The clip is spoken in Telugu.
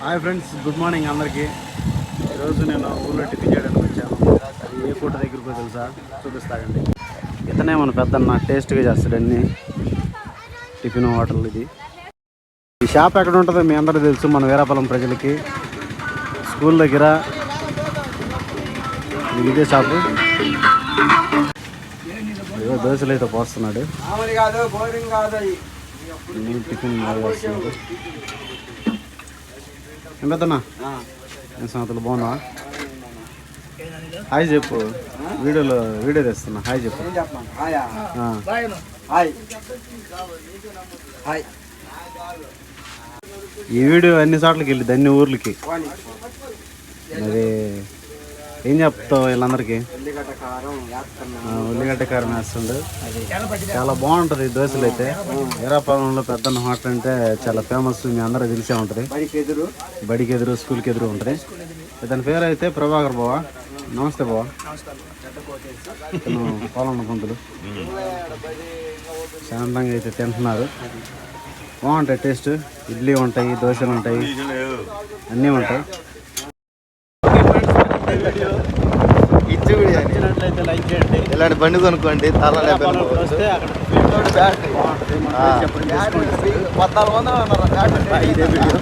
హాయ్ ఫ్రెండ్స్ గుడ్ మార్నింగ్ అందరికీ. ఈరోజు నేను ఊళ్ళో టిఫిన్ చేయడానికి వచ్చాను. అది ఏ ఫోటో దగ్గరకు తెలుసా? చూపిస్తాడండి ఇతనే మన పెద్దన్న టేస్ట్గా చేస్తాడు అన్ని. టిఫిన్ హోటల్ ఇది. ఈ షాప్ ఎక్కడ ఉంటుందో మీ అందరూ తెలుసు మన వీరాపలం ప్రజలకి. స్కూల్ దగ్గర. ఇది షాపు. ఏదో దోశలు అయితే పోస్తున్నాడు. టిఫిన్ ఏం పెద్దన్నా? ఏం సంగతులు? బాగున్నా హాయ్ చెప్పు. వీడియోలో వీడియో తెస్తున్నా. హాయ్ చెప్పు. ఈ వీడియో అన్ని చోట్లకి వెళ్ళింది? అన్ని ఊర్లకి. మరి ఏం చెప్తావు వీళ్ళందరికీ? ఉల్లిగడ్డ కారం వేస్తుండు. చాలా బాగుంటుంది దోశలు అయితే. వీరాపాలెంలో పెద్ద హోటల్ అంటే చాలా ఫేమస్ మీ అందరూ తెలిసే ఉంటుంది. బడికి ఎదురు బడికి ఎదురు స్కూల్కి ఎదురు ఉంటుంది. ఇతని పేరు అయితే ప్రభాకర్ బావా. నమస్తే బావా. ఇతను పాలన్న పంతులు. శాంతంగా అయితే తింటున్నారు. బాగుంటాయి టేస్ట్. ఇడ్లీ ఉంటాయి దోశలు ఉంటాయి. అన్నీ ఉంటాయి. నచ్చినట్లయితే లైక్ చేయండి. ఇలాంటి బండి కొనుక్కోండి తల వస్తే అక్కడ. పద్నాలుగు వందలు అన్నారు. ఇదే వీడియో.